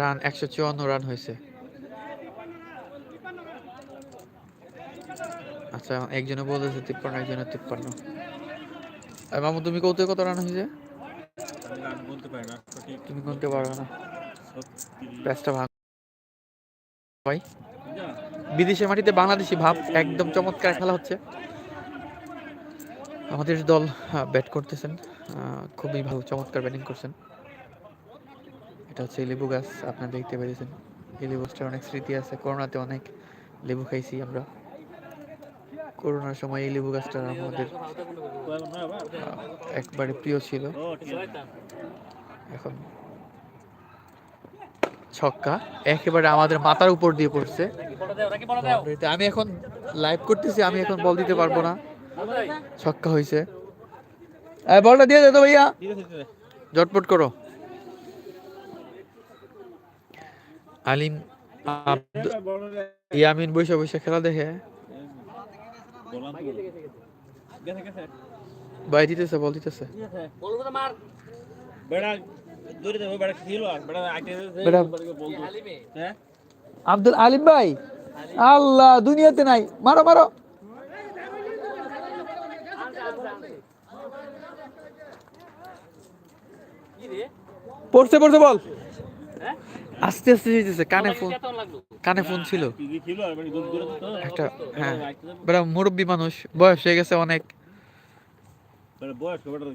Run একশো চুয়ান্ন run হয়েছে। আচ্ছা একজনে বলেছে তিপ্পান্ন একজনে তিপ্পান্ন। মামু তুমি কত কত রান হয়েছে? তুমি গুনতে পারবে না। ব্যাসটা ভাঙ। ভাই? বিদেশের মাটিতে বাংলাদেশি ভাব একদম চমৎকার খেলা হচ্ছে। আমাদের দল ব্যাট করতেছেন। খুবই ভালো চমৎকার ব্যাটিং করছেন। এটা হচ্ছে লেবু গাছ আপনারা দেখতে পেরেছেন। এই লেবু গাছটার অনেক স্মৃতি আছে করোনাতে অনেক লেবু খাইছি আমরা। করোনার সময় এই লেবু গাছটা আমাদের একবারে প্রিয় ছিল। এখন ছক্কা একেবারে আমাদের মাথার উপর দিয়ে পড়ছে। আমি এখন লাইভ করতেছি আমি এখন বল দিতে পারব না। ছক্কা হয়েছে বলটা দিয়ে দে তো ভাইয়া। জটপট করো। আলিম ইয়ামিন বসে বসে খেলা দেখে। বাই দিতেছে বল দিতেছে। হ্যাঁ? আব্দুল আলিম ভাই আল্লাহ দুনিয়াতে নাই মারো মারো পড়ছে পড়ছে বল আস্তে আস্তে যেতেছে কানে ফোন কানে ফোন ছিল। একটা হ্যাঁ। বেড়া বেটা মুরব্বী মানুষ বয়স হয়ে গেছে অনেক।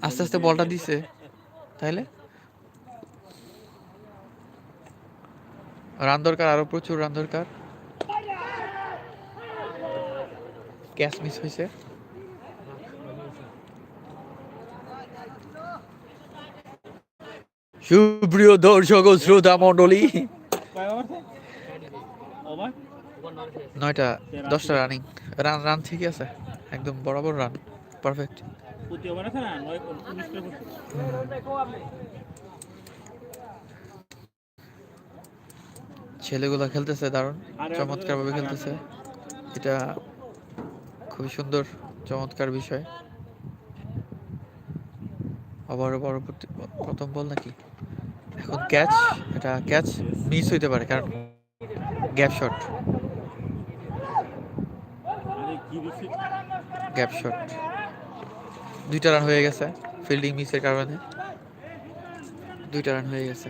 আস্তে আস্তে বলটা দিছে। তাইলে? রান দরকার আরও প্রচুর রান দরকার ক্যাচ মিস হয়েছে। সুপ্রিয় দর্শক শ্রোতা মন্ডলী? নয়টা, দশটা রানিং রান রান ঠিকই আছে। একদম বরাবর রান পারফেক্ট। ছেলেগুলো খেলতেছে, দারুণ। আরে চমৎকার ভাবে খেলতেছে। এটা খুবই সুন্দর, চমৎকার বিষয়। আবারও পরবর্তী প্রথম বল নাকি? এখন ক্যাচ এটা ক্যাচ মিস হইতে পারে, কারণ গ্যাপ শট? গ্যাপ শট দুইটা রান হয়ে গেছে ফিল্ডিং মিসের কারণে। দুইটা রান হয়ে গেছে।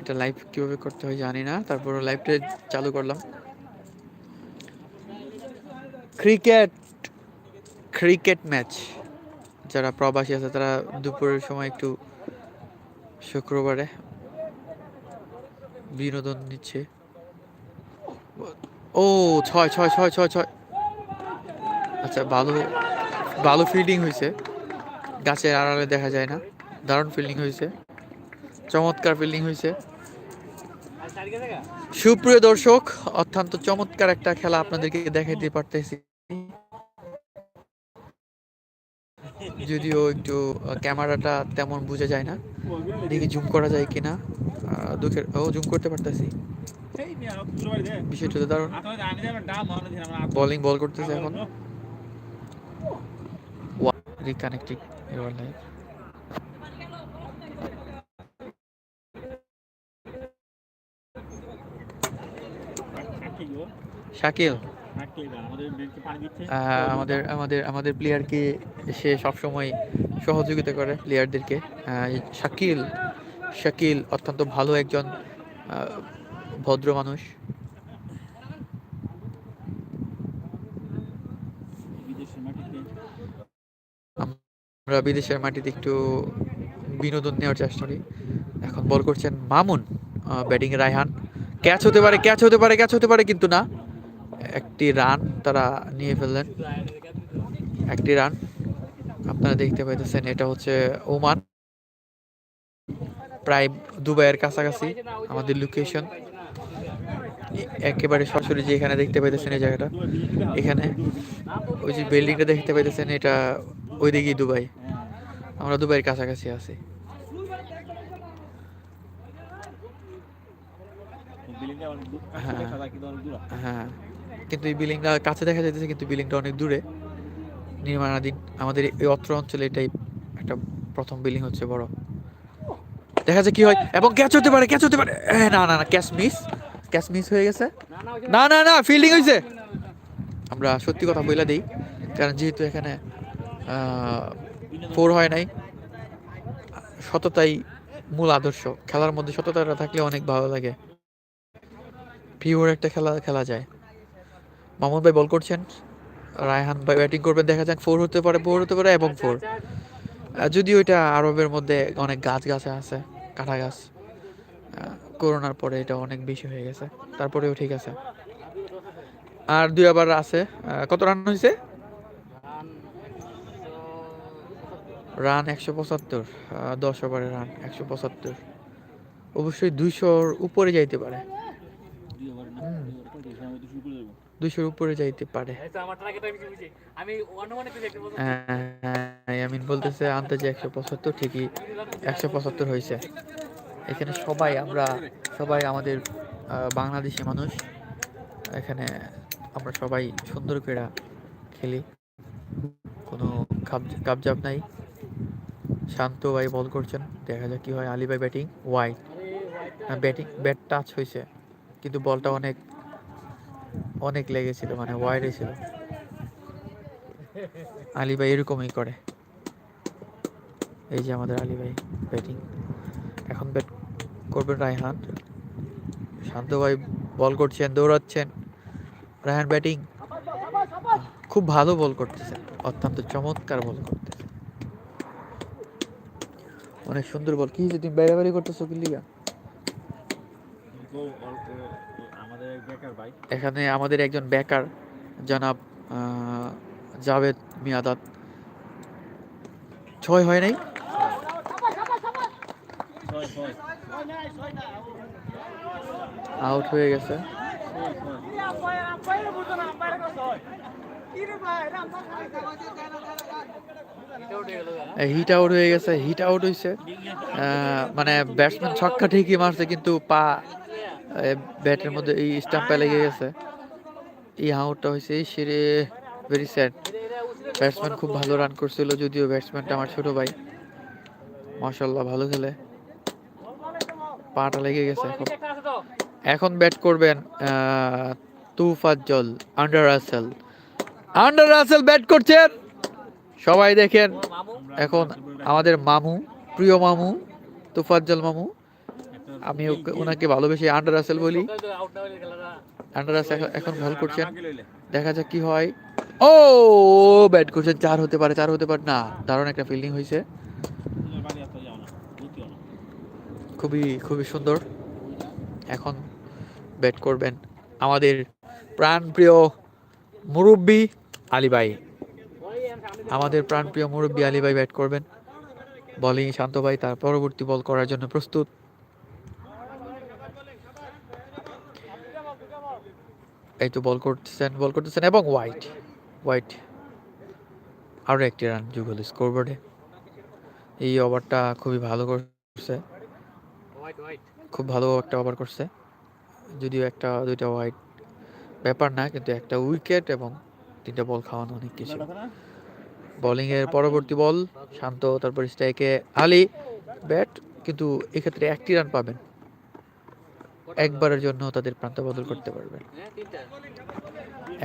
এটা লাইভ কীভাবে করতে হয় জানি না তারপর লাইভটা চালু করলাম। Cricket cricket match. যারা প্রবাসী আছে, তারা দুপুরের সময় একটু শুক্রবারে বিনোদন নিচ্ছে। ও, ছয় ছয় ছয় ছয় ছয়। আচ্ছা ভালো ভালো ফিল্ডিং হয়েছে। গাছের আড়ালে দেখা যায় না। দারুণ ফিল্ডিং হয়েছে। চমৎকার ফিল্ডিং হয়েছে। সুপ্রিয় দর্শক, অত্যন্ত চমৎকার একটা খেলা আপনাদেরকে দেখাইতে পারতেছি। যদিও একটু ক্যামেরাটা তেমন বোঝা যায় না। দেখি জুম করা যায় কিনা। দুঃখের ও জুম করতে পারতেছি। বিষয়টা তো দারুণ। বোলিং বল করতেছে এখন। রিকানেক্টিং শাকিল। আমাদের আমাদের আমাদের প্লেয়ারকে সে সবসময় সহযোগিতা করে প্লেয়ারদেরকে। শাকিল শাকিল অত্যন্ত ভালো একজন ভদ্র মানুষ। আমরা বিদেশের মাটিতে একটু বিনোদন নেওয়ার চেষ্টা করি। এখন বল করছেন মামুন ব্যাটিং রায়হান। ক্যাচ হতে পারে ক্যাচ হতে পারে ক্যাচ হতে পারে কিন্তু না। একটি রান তারা নিয়ে ফেললেন। একটি রান আপনারা দেখতে পাইতেছেন, এটা হচ্ছে ওমান। প্রায় দুবাইয়ের কাছাকাছি আমাদের লোকেশন একেবারে সরাসরি যে এখানে দেখতে পাইতেছেন এই জায়গাটা। এখানে ওই যে বিল্ডিংটা দেখতে পাইতেছেন, এটা ওইদিকেই দুবাই। আমরা দুবাইয়ের কাছাকাছি আছি। হ্যাঁ। হ্যাঁ। কিন্তু এই বিল্ডিংটা কাছে দেখা যাইতেছে, কিন্তু বিল্ডিংটা অনেক দূরে। নির্মাণাধীন। আমাদের এই অত্র অঞ্চলে এটাই একটা প্রথম বিলিং হচ্ছে বড়। দেখা যাক কি হয়। এবং ক্যাচ হতে পারে ক্যাচ হতে পারে। না না না ক্যাচ মিস ক্যাচ মিস হয়ে গেছে। না না না ফিল্ডিং হয়েছে আমরা সত্যি কথা বলে দিই, কারণ যেহেতু এখানে ফোর হয় নাই, সততাই মূল আদর্শ। খেলার মধ্যে সততাটা থাকলে অনেক ভালো লাগে। পিওর একটা খেলা খেলা যায়। মামুন ভাই বল করছেন। রায়হান ভাই ব্যাটিং করবেন, দেখা যাক ফোর হতে পারে ফোর হতে পারে এবং ফোর যদিও এটা আরবের মধ্যে অনেক গাছ গাছে আছে কাঁঠা গাছ করোনার পরে এটা অনেক বেশি হয়ে গেছে, তারপরেও ঠিক আছে। আর দুই আবার আছে কত রান হয়েছে? রান একশো পঁচাত্তর দশ ওভারে রান একশো পঁচাত্তর। অবশ্যই দুইশোর উপরে যাইতে পারে দুই ওভার না হুম। দুই ওভার কত শুরু করে দেবো দুইশোর উপরে যাইতে পারে। আমার আমি বুঝি? আমি অনুমানিক দেখতে বলছি হ্যাঁ, আমিন বলতেছে আন্দাজে একশো পঁচাত্তর ঠিকই একশো পঁচাত্তর হয়েছে। এখানে সবাই আমরা সবাই আমাদের বাংলাদেশি মানুষ। এখানে আমরা সবাই সুন্দর করে খেলি। কোনো কাবজাব নাই। শান্ত ভাই বল করছেন দেখা যাক কি হয়। আলী ভাই batting wide batting bat touch হয়েছে। কিন্তু বলটা অনেক অনেক লেগেছিল মানে ওয়াইডে ছিল। আলী ভাই এরকমই করে। এই যে আমাদের আলী ভাই ব্যাটিং। এখন ব্যাট করবেন রায়হান। শান্ত ভাই বল করছেন, দৌড়াচ্ছেন। রায়হান ব্যাটিং। খুব ভালো বল করতেছেন, অত্যন্ত চমৎকার বল করতেছেন। অনেক সুন্দর বল। কি তুমি বাইরে বাইরে করতেছো কি লিগা তো অল্প আমাদের এক বেকার ভাই এখানে আমাদের একজন বেকার জনাব জাভেদ মিয়াদাত। ছয় হয় নাই? আউট হয়ে গেছে। হিট আউট হয়ে গেছে, হিট আউট হয়েছে মানে ব্যাটসম্যান ছক্কা ঠিকই মারছে, কিন্তু পা ব্যাটের মধ্যে এই স্টাম্পে লেগে গেছে। এই আউটটা হয়েছে সেরে ভেরি স্যাড ব্যাটসম্যান খুব ভালো রান করছিল, যদিও ব্যাটসম্যানটা আমার ছোট ভাই। মাশাল্লাহ ভালো খেলে। পাটা লেগে গেছে এখন। এখন ব্যাট করবেন Tofazzal Andre Russell Andre Russell bat করছেন? সবাই দেখেন, এখন আমাদের মামু, প্রিয় মামু তুফাজ্জল মামু। আমি ওকে ওনাকে ভালোবেসে আন্ডার রাসেল বলি আন্ডার রাসেল এখন বল করছেন দেখা যাক কি হয় ও ব্যাট করছেন চার হতে পারে চার হতে পারে না দারুণ একটা ফিল্ডিং হয়েছে খুবই খুবই সুন্দর এখন ব্যাট করবেন আমাদের প্রাণপ্রিয় মুরব্বী আলী ভাই আমাদের প্রাণপ্রিয় মুরব্বী আলী ভাই ব্যাট করবেন বলিং শান্ত ভাই তার পরবর্তী বল করার জন্য প্রস্তুত এই তো বল করতেছেন বল করতেছেন এবং হোয়াইট হোয়াইট আরও একটি রান যোগ হলো স্কোরবোর্ডে এই ওভারটা খুবই ভালো করছে। খুব ভালো একটা ওভার করছে। যদিও একটা দুইটা হোয়াইট ব্যাপার না কিন্তু একটা উইকেট এবং তিনটা বল খাওয়ানো অনেক কিছু। বোলিং এর পরবর্তী বল শান্ত তারপর স্ট্রাইকে আলী। ব্যাট কিন্তু এক্ষেত্রে একটি রান পাবেন। একবারের জন্য তাদের প্রান্ত বদল করতে পারবেন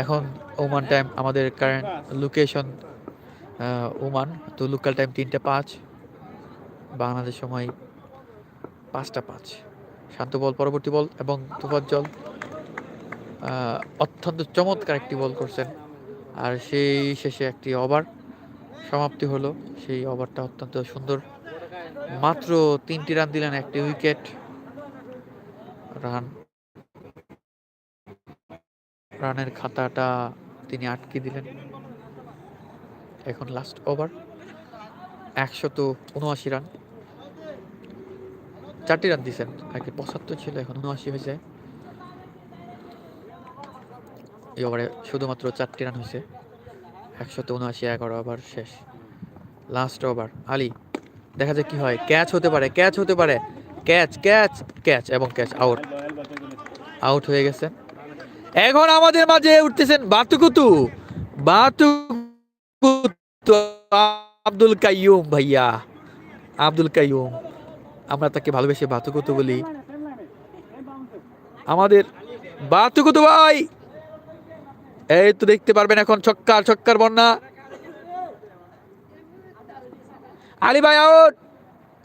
এখন ওমান টাইম আমাদের কারেন্ট লোকেশন ওমান। তো লোকাল টাইম তিনটে পাঁচ, বাংলাদেশ সময় পাঁচটা পাঁচ। শান্ত বল, পরবর্তী বল এবং তুফাজ্জল অত্যন্ত চমৎকার একটি বল করছেন। আর সেই শেষে একটি ওভার সমাপ্তি হলো। সেই ওভারটা অত্যন্ত সুন্দর। মাত্র তিনটি রান দিলেন, একটি উইকেট রান। রানের খাতাটা তিনি আটকে দিলেন। এখন লাস্ট ওভার একশত উনআশি রান। চারটি রান দিয়েছেন আগে পঁচাত্তর ছিল, এখন উনআশি হয়েছে। এই ওভারে শুধুমাত্র চারটি রান হয়েছে। একশত উনআশি, এগারো ওভার শেষ। লাস্ট ওভার আলী, দেখা যাক কি হয়। ক্যাচ হতে পারে ক্যাচ হতে পারে। ক্যাচ ক্যাচ ক্যাচ এবং ক্যাচ, আউট। আউট হয়ে গেছে। এখন আমাদের মাঝে উঠতেছেন বাতুকুতু। বাতুকুতু আব্দুল কাইয়ুম ভাইয়া। আব্দুল কাইয়ুম, আমরা তাকে ভালোবেসে বাতুকুতু বলি। আমাদের বাতুকুতু ভাই, এই তো দেখতে পারবেন এখন ছক্কার ছক্কার বন্যা। আলী ভাই, আউট।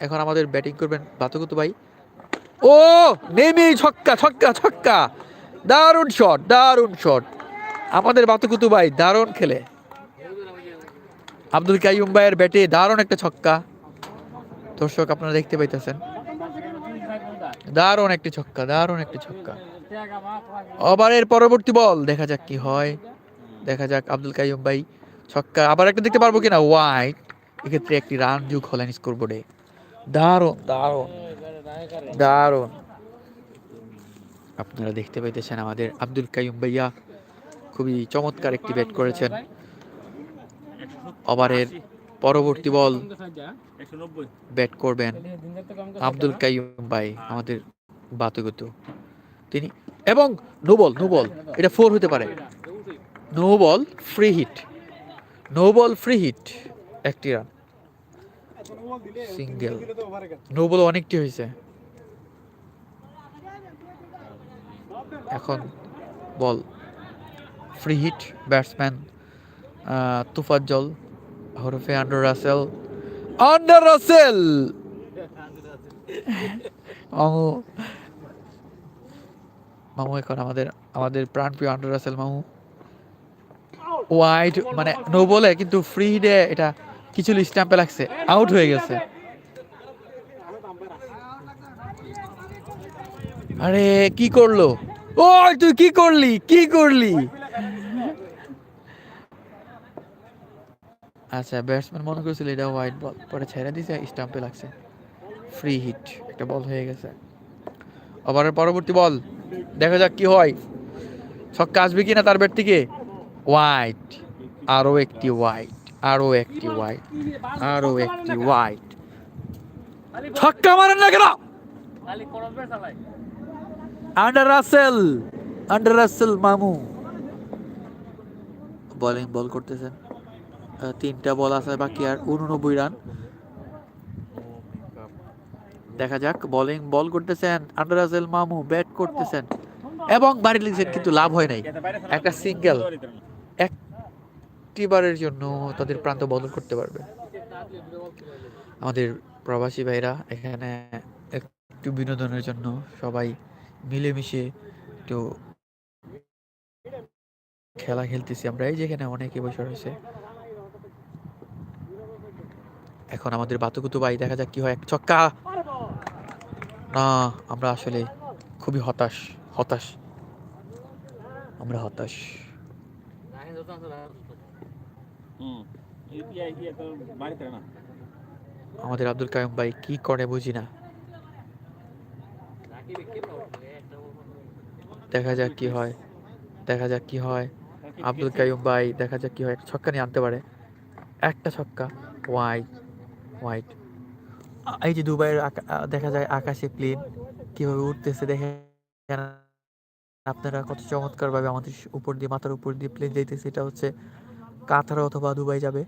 এখন আমাদের ব্যাটিং করবেন বাতুকুতু ভাই। ও, নেমে ছক্কা ছক্কা ছক্কা। দারুণ শট দারুণ শট আমাদের বাতুকুতু ভাই দারুণ খেলে। আব্দুল কাইয়ুম ভাইয়ের ব্যাটে দারুণ একটা ছক্কা। দর্শক, আপনারা দেখতে পাইতেছেন। দারুণ একটি ছক্কা, দারুণ একটি ছক্কা। ওভারের পরবর্তী বল, দেখা যাক কি হয়। দেখা যাক আব্দুল কাইয়ুম ভাই ছক্কা, আবার একটা দেখতে পারব কিনা? ওয়াইট এক্ষেত্রে একটি রান যোগ হলেন স্কোরবোর্ডে দারুণ। দারুণ। দারুণ। আপনারা দেখতে পাইতেছেন আমাদের আব্দুল কাইয়ুম ভাইয়া খুবই চমৎকার একটি ব্যাট করেছেন। ওভারের পরবর্তী বল ব্যাট করবেন আব্দুল কাইয়ুম ভাই আমাদের বাতুগত। তিনি এবং নো বল নো বল এটা ফোর হতে পারে। No ball free hit no ball free hit একটি রান সিঙ্গেল নো বল অনেকটি হয়েছে। এখন ball. Free hit batsman Tofazzal হরফে আন্ডার রাসেল। আন্ডার রাসেল! মামু। মামু এখন আমাদের আমাদের প্রাণপ্রিয় আন্ডার রাসেল মামু। ওয়াইড মানে নো বলে কিন্তু ফ্রি হিটে এটা কিছু স্ট্যাম্পে লাগছে আউট হয়ে গেছে। আরে, কি করল? ও তুই কি করলি? কি করলি? আচ্ছা ব্যাটসম্যান মনে করেছিল এটা হোয়াইট বল পরে ছেড়ে দিছে স্টাম্পে লাগছে। ফ্রি হিট একটা বল হয়ে গেছে। ওভারের পরবর্তী বল দেখা যাক কি হয়। ছক্কা আসবে কিনা তার ব্যাট থেকে? হোয়াইট আরও একটি হোয়াইট আরও একটি হোয়াইট আরও একটি হোয়াইট ছক্কা মারেন না কেন? আন্ডার রাসেল আন্ডার রাসেল মামু। বোলিং বল করতেছেন। তিনটা বল আছে বাকি আর উননব্বই রান। দেখা যাক বলিং বল করতেছেন আন্ডার রাসেল মামু ব্যাট করতেছেন। এবং বাড়ি লিখছেন কিন্তু লাভ হয় নাই। একটা সিঙ্গেল। একটিবারের জন্য তাদের প্রান্ত বদল করতে পারবে। আমাদের প্রবাসী ভাইরা এখানে একটু বিনোদনের জন্য সবাই মিলেমিশে একটু খেলা খেলতেছি আমরা। এই যেখানে অনেকে বসে রয়েছে। এখন আমাদের বাতুকুতু ভাই, দেখা যাক কি হয়। এক ছক্কা! না, আমরা আসলে খুবই হতাশ হতাশ। আমরা হতাশ। আমাদের আব্দুল কায়ুম ভাই কি করে বুঝি না। দেখা যাক কি হয়, দেখা যাক কি হয়। আব্দুল কাইয়ুম ভাই, দেখা যাক কি হয়। একটা ছক্কা নিয়ে আনতে পারে। একটা ছক্কা। হোয়াইট হোয়াইট এই যে দুবাইয়ের দেখা যায় আকাশে প্লেন কীভাবে উঠতেছে দেখে আপনারা কত চমৎকার ভাবে আমাদের উপর দিয়ে, মাথার উপর দিয়ে প্লেন যাইতেছে। এটা হচ্ছে কাতার অথবা দুবাই যাবে।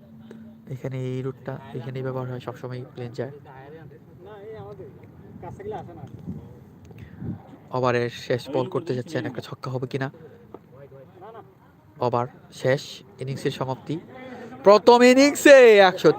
এখানে এই রুটটা, এখানেই ব্যবহার হয় সবসময় প্লেন যায়। ওভারের শেষ বল করতে যাচ্ছেন একটা ছক্কা হবে কিনা? ওভার শেষ ইনিংসের সমাপ্তি। প্রথম ইনিংসে একশো